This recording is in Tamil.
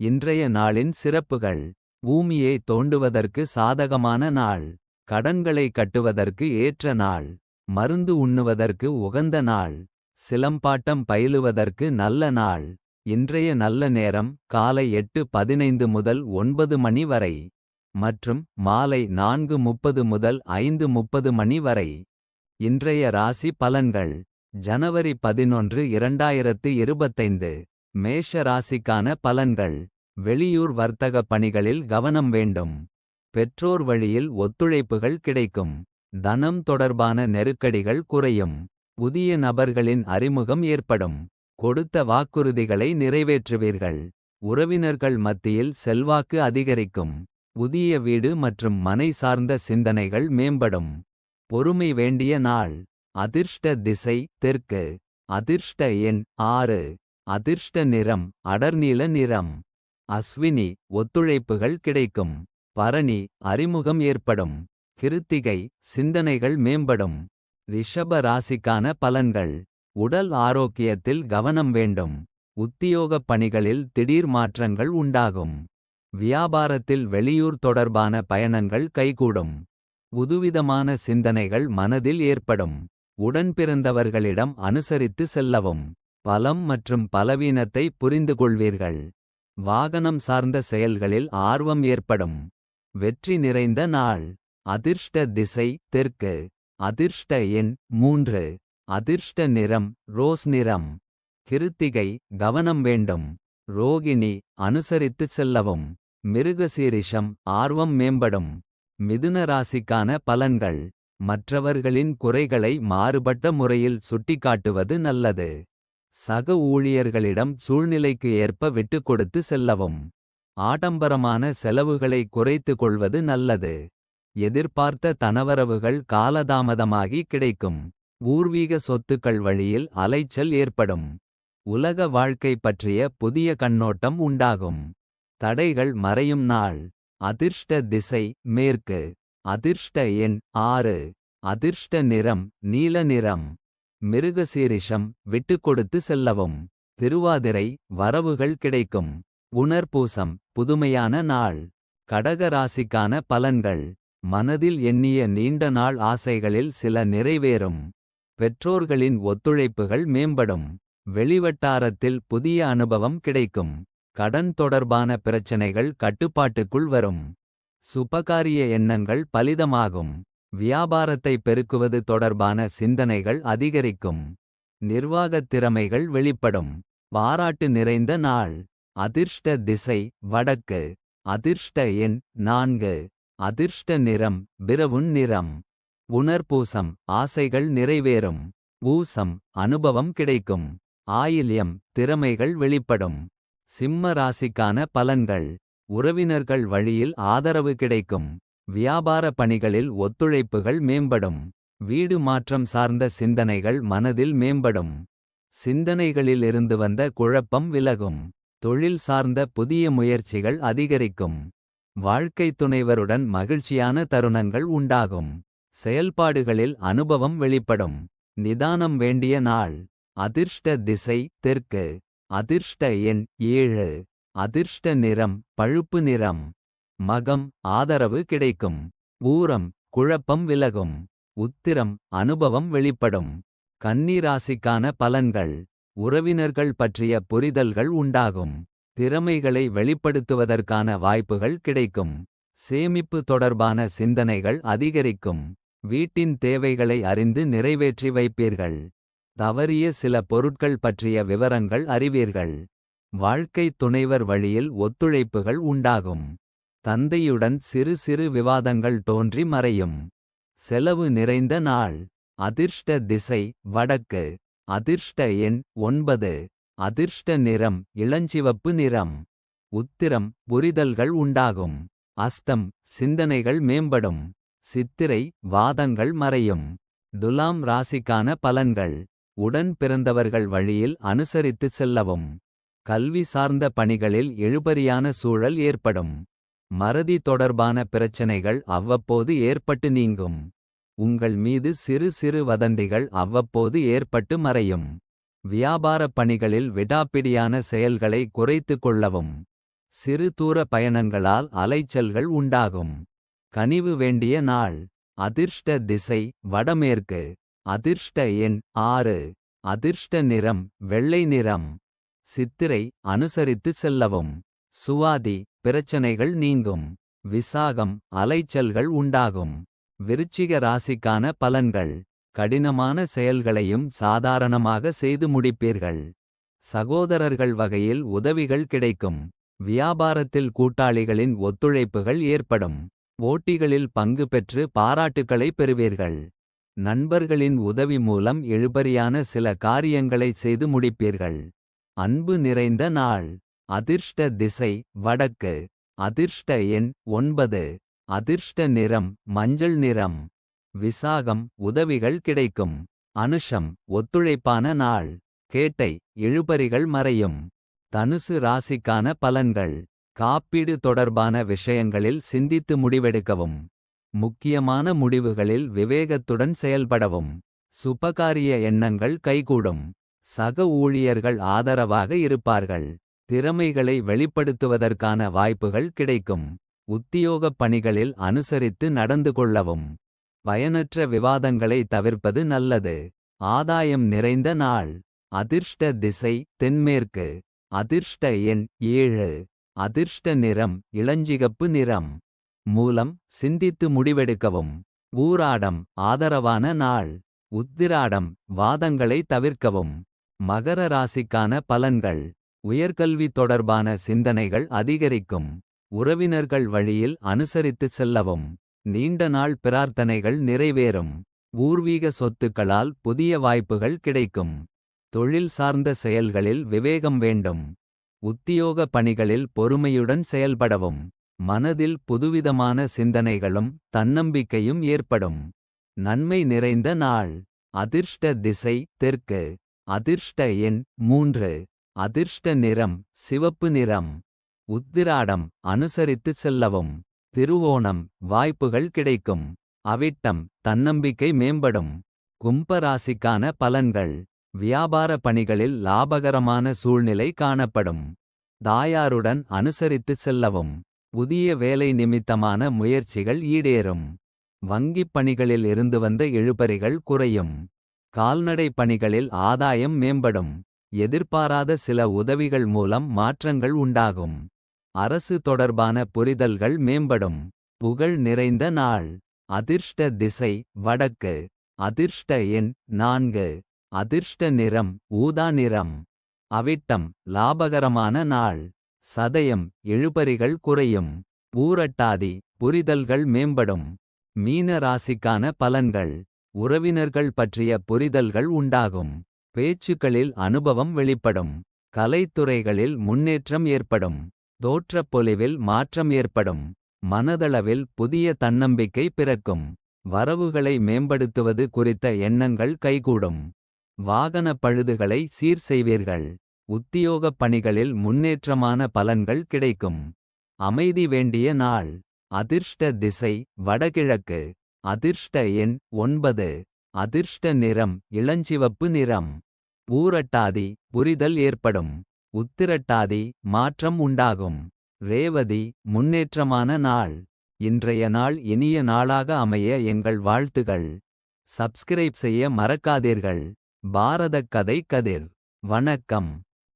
இன்றைய நாளின் சிறப்புகள். பூமியை தோண்டுவதற்கு சாதகமான நாள். கடன்களை கட்டுவதற்கு ஏற்ற நாள். மருந்து உண்ணுவதற்கு உகந்த நாள். சிலம்பாட்டம் பயிலுவதற்கு நல்ல நாள். இன்றைய நல்ல நேரம் காலை எட்டு பதினைந்து முதல் ஒன்பது மணி வரை. மற்றும் மாலை நான்கு முப்பது முதல் ஐந்து முப்பது மணி வரை. இன்றைய ராசி பலன்கள். ஜனவரி பதினொன்று இரண்டாயிரத்து இருபத்தைந்து. மேஷ ராசிக்கான பலன்கள். வெளியூர் வர்த்தக பணிகளில் கவனம் வேண்டும். பெற்றோர் வழியில் ஒத்துழைப்புகள் கிடைக்கும். தனம் தொடர்பான நெருக்கடிகள் குறையும். புதிய நபர்களின் அறிமுகம் ஏற்படும். கொடுத்த வாக்குறுதிகளை நிறைவேற்றுவீர்கள். உறவினர்கள் மத்தியில் செல்வாக்கு அதிகரிக்கும். புதிய வீடு மற்றும் மனை சார்ந்த சிந்தனைகள் மேம்படும். பொறுமை வேண்டிய நாள். அதிர்ஷ்ட திசை தெற்கு. அதிர்ஷ்ட எண் ஆறு. அதிர்ஷ்ட நிறம் அடர்நீல நிறம். அஸ்வினி ஒத்துழைப்புகள் கிடைக்கும். பரணி அறிமுகம் ஏற்படும். கிருத்திகை சிந்தனைகள் மேம்படும். ரிஷப ராசிக்கான பலன்கள். உடல் ஆரோக்கியத்தில் கவனம் வேண்டும். உத்தியோகப் பணிகளில் திடீர் மாற்றங்கள் உண்டாகும். வியாபாரத்தில் வெளியூர் தொடர்பான பயணங்கள் கைகூடும். புதுவிதமான சிந்தனைகள் மனதில் ஏற்படும். உடன்பிறந்தவர்களிடம் அனுசரித்து செல்லவும். பலம் மற்றும் பலவீனத்தை புரிந்துகொள்வீர்கள். வாகனம் சார்ந்த செயல்களில் ஆர்வம் ஏற்படும். வெற்றி நிறைந்த நாள். அதிர்ஷ்ட திசை தெற்கு. அதிர்ஷ்ட எண் மூன்று. அதிர்ஷ்ட நிறம் ரோஸ் நிறம். கிருத்திகை கவனம் வேண்டும். ரோகிணி அனுசரித்து செல்லவும். மிருகசீரிஷம் ஆர்வம் மேம்படும். மிதுன ராசிக்கான பலன்கள். மற்றவர்களின் குறைகளை மாறுபட்ட முறையில் சுட்டிக்காட்டுவது நல்லது. சக ஊழியர்களிடம் சூழ்நிலைக்கு ஏற்ப விட்டுக் கொடுத்து செல்லவும். ஆடம்பரமான செலவுகளை குறைத்து கொள்வது நல்லது. எதிர்பார்த்த தனவரவுகள் காலதாமதமாகி கிடைக்கும். பூர்வீக சொத்துக்கள் வழியில் அலைச்சல் ஏற்படும். உலக வாழ்க்கை பற்றிய புதிய கண்ணோட்டம் உண்டாகும். தடைகள் மறையும் நாள். அதிர்ஷ்ட திசை மேற்கு. அதிர்ஷ்ட எண் ஆறு. அதிர்ஷ்ட நிறம் நீல நிறம். மிருகசீரிஷம் விட்டுக்கொடுத்து செல்லவும். திருவாதிரை வரவுகள் கிடைக்கும். உணர்பூசம் புதுமையான நாள். கடக ராசிக்கான பலன்கள். மனதில் எண்ணிய நீண்ட நாள் ஆசைகளில் சில நிறைவேறும். பெற்றோர்களின் ஒத்துழைப்புகள் மேம்படும். வெளிவட்டாரத்தில் புதிய அனுபவம் கிடைக்கும். கடன் தொடர்பான பிரச்சனைகள் கட்டுப்பாட்டுக்குள் வரும். சுபகாரிய எண்ணங்கள் பலிதமாகும். வியாபாரத்தை பெருக்குவது தொடர்பான சிந்தனைகள் அதிகரிக்கும். நிர்வாகத் திறமைகள் வெளிப்படும். பாராட்டு நிறைந்த நாள். அதிர்ஷ்ட திசை வடக்கு. அதிர்ஷ்ட எண் நான்கு. அதிர்ஷ்ட நிறம் பிரவுன் நிறம். உணர்பூசம் ஆசைகள் நிறைவேறும். பூசம் அனுபவம் கிடைக்கும். ஆயில்யம் திறமைகள் வெளிப்படும். சிம்ம ராசிக்கான பலன்கள். உறவினர்கள் வழியில் ஆதரவு கிடைக்கும். வியாபார பணிகளில் ஒத்துழைப்புகள் மேம்படும். வீடு மாற்றம் சார்ந்த சிந்தனைகள் மனதில் மேம்படும். சிந்தனைகளிலிருந்து வந்த குழப்பம் விலகும். தொழில் சார்ந்த புதிய முயற்சிகள் அதிகரிக்கும். வாழ்க்கை துணைவருடன் மகிழ்ச்சியான தருணங்கள் உண்டாகும். செயல்பாடுகளில் அனுபவம் வெளிப்படும். நிதானம் வேண்டிய நாள். அதிர்ஷ்ட திசை தெற்கு. அதிர்ஷ்ட எண் ஏழு. அதிர்ஷ்ட நிறம் பழுப்பு நிறம். மகம் ஆதரவு கிடைக்கும். ஊரம் குழப்பம் விலகும். உத்திரம் அனுபவம் வெளிப்படும். கன்னிராசிக்கான பலன்கள். உறவினர்கள் பற்றிய புரிதல்கள் உண்டாகும். திறமைகளை வெளிப்படுத்துவதற்கான வாய்ப்புகள் கிடைக்கும். சேமிப்பு தொடர்பான சிந்தனைகள் அதிகரிக்கும். வீட்டின் தேவைகளை அறிந்து நிறைவேற்றி வைப்பீர்கள். தவறிய சில பொருட்கள் பற்றிய விவரங்கள் அறிவீர்கள். வாழ்க்கை துணைவர் வழியில் ஒத்துழைப்புகள் உண்டாகும். தந்தையுடன் சிறு சிறு விவாதங்கள் தோன்றி மறையும். செலவு நிறைந்த நாள். அதிர்ஷ்ட திசை வடக்கு. அதிர்ஷ்ட எண் ஒன்பது. அதிர்ஷ்ட நிறம் இளஞ்சிவப்பு நிறம். உத்திரம் புரிதல்கள் உண்டாகும். அஸ்தம் சிந்தனைகள் மேம்படும். சித்திரை வாதங்கள் மறையும். துலாம் ராசிக்கான பலன்கள். உடன் பிறந்தவர்கள் வழியில் அனுசரித்து செல்லவும். கல்வி சார்ந்த பணிகளில் எழுபறியான சூழல் ஏற்படும். மறதி தொடர்பான பிரச்சனைகள் அவ்வப்போது ஏற்பட்டு நீங்கும் உங்கள் மீது சிறு சிறு வதந்திகள் அவ்வப்போது ஏற்பட்டு மறையும் வியாபாரப் பணிகளில் விடாப்பிடியான செயல்களை குறைத்துக் கொள்ளவும் சிறு தூர பயணங்களால் அலைச்சல்கள் உண்டாகும். கனிவு வேண்டிய நாள் அதிர்ஷ்ட திசை வடமேற்கு. அதிர்ஷ்ட எண் ஆறு அதிர்ஷ்ட நிறம் வெள்ளை நிறம். சித்திரை அனுசரித்து செல்லவும். சுவாதி பிரச்சனைகள் நீங்கும். விசாகம் அலைச்சல்கள் உண்டாகும். விருச்சிக ராசிக்கான பலன்கள். கடினமான செயல்களையும் சாதாரணமாக செய்து முடிப்பீர்கள். சகோதரர்கள் வகையில் உதவிகள் கிடைக்கும். வியாபாரத்தில் கூட்டாளிகளின் ஒத்துழைப்புகள் ஏற்படும். போட்டிகளில் பங்கு பெற்று பாராட்டுக்களை பெறுவீர்கள். நண்பர்களின் உதவி மூலம் எழுபறியான சில காரியங்களை செய்து முடிப்பீர்கள். அன்பு நிறைந்த நாள் அதிர்ஷ்ட திசை வடக்கு. அதிர்ஷ்ட எண் ஒன்பது அதிர்ஷ்ட நிறம் மஞ்சள் நிறம். விசாகம் உதவிகள் கிடைக்கும். அனுஷம் ஒத்துழைப்பான நாள் கேட்டை இழுபறிகள் மறையும். தனுசு ராசிக்கான பலன்கள் காப்பீடு தொடர்பான விஷயங்களில் சிந்தித்து முடிவெடுக்கவும். முக்கியமான முடிவுகளில் விவேகத்துடன் செயல்படவும். சுபகாரிய எண்ணங்கள் கைகூடும். சக ஊழியர்கள் ஆதரவாக இருப்பார்கள். திறமைகளை வெளிப்படுத்துவதற்கான வாய்ப்புகள் கிடைக்கும். உத்தியோகப் பணிகளில் அனுசரித்து நடந்து கொள்ளவும். பயனற்ற விவாதங்களை தவிர்ப்பது நல்லது. ஆதாயம் நிறைந்த நாள் அதிர்ஷ்ட திசை தென்மேற்கு. அதிர்ஷ்ட எண் ஏழு அதிர்ஷ்ட நிறம் இளஞ்சிகப்பு நிறம். மூலம் சிந்தித்து முடிவெடுக்கவும். ஊராடம் ஆதரவான நாள் உத்திராடம் வாதங்களை தவிர்க்கவும். மகர ராசிக்கான பலன்கள் உயர்கல்வி தொடர்பான சிந்தனைகள் அதிகரிக்கும். உறவினர்கள் வழியில் அனுசரித்து செல்லவும். நீண்ட நாள் பிரார்த்தனைகள் நிறைவேறும். பூர்வீக சொத்துக்களால் புதிய வாய்ப்புகள் கிடைக்கும். தொழில் சார்ந்த செயல்களில் விவேகம் வேண்டும். உத்தியோக பணிகளில் பொறுமையுடன் செயல்படவும். மனதில் புதுவிதமான சிந்தனைகளும் தன்னம்பிக்கையும் ஏற்படும். நன்மை நிறைந்த நாள் அதிர்ஷ்ட திசை தெற்கு. அதிர்ஷ்ட எண் மூன்று அதிர்ஷ்ட நிறம் சிவப்பு நிறம். உத்திராடம் அனுசரித்து செல்லவும். திருவோணம் வாய்ப்புகள் கிடைக்கும். அவிட்டம் தன்னம்பிக்கை மேம்படும். கும்பராசிக்கான பலன்கள் வியாபார பணிகளில் லாபகரமான சூழ்நிலை காணப்படும். தாயாருடன் அனுசரித்து செல்லவும். புதிய வேலை நிமித்தமான முயற்சிகள் ஈடேறும். வங்கிப் பணிகளில் இருந்து வந்த இழுபறிகள் குறையும். கால்நடை பணிகளில் ஆதாயம் மேம்படும். எதிர்பாராத சில உதவிகள் மூலம் மாற்றங்கள் உண்டாகும். அரசு தொடர்பான புரிதல்கள் மேம்படும். புகழ் நிறைந்த நாள் அதிர்ஷ்ட திசை வடக்கு. அதிர்ஷ்ட எண் நான்கு அதிர்ஷ்ட நிறம் ஊதா நிறம். அவிட்டம் லாபகரமான நாள் சதயம் எழுபறிகள் குறையும். ஊரட்டாதி புரிதல்கள் மேம்படும். மீன ராசிக்கான பலன்கள் உறவினர்கள் பற்றிய புரிதல்கள் உண்டாகும். பேச்சுக்களில் அனுபவம் வெளிப்படும். கலைத்துறைகளில் முன்னேற்றம் ஏற்படும். தோற்றப்பொலிவில் மாற்றம் ஏற்படும். மனதளவில் புதிய தன்னம்பிக்கை பிறக்கும். வரவுகளை மேம்படுத்துவது குறித்த எண்ணங்கள் கைகூடும். வாகன பழுதுகளை சீர் செய்வீர்கள். உத்தியோகப் பணிகளில் முன்னேற்றமான பலன்கள் கிடைக்கும். அமைதி வேண்டிய நாள் அதிர்ஷ்ட திசை வடகிழக்கு. அதிர்ஷ்ட எண் ஒன்பது அதிர்ஷ்ட நிறம் இளஞ்சிவப்பு நிறம். ஊரட்டாதி புரிதல் ஏற்படும். உத்திரட்டாதி மாற்றம் உண்டாகும். ரேவதி முன்னேற்றமான நாள் இன்றைய நாள் இனிய நாளாக அமைய எங்கள் வாழ்த்துகள். சப்ஸ்கிரைப் செய்ய மறக்காதீர்கள். பாரதக் கதை கதிர் வணக்கம்.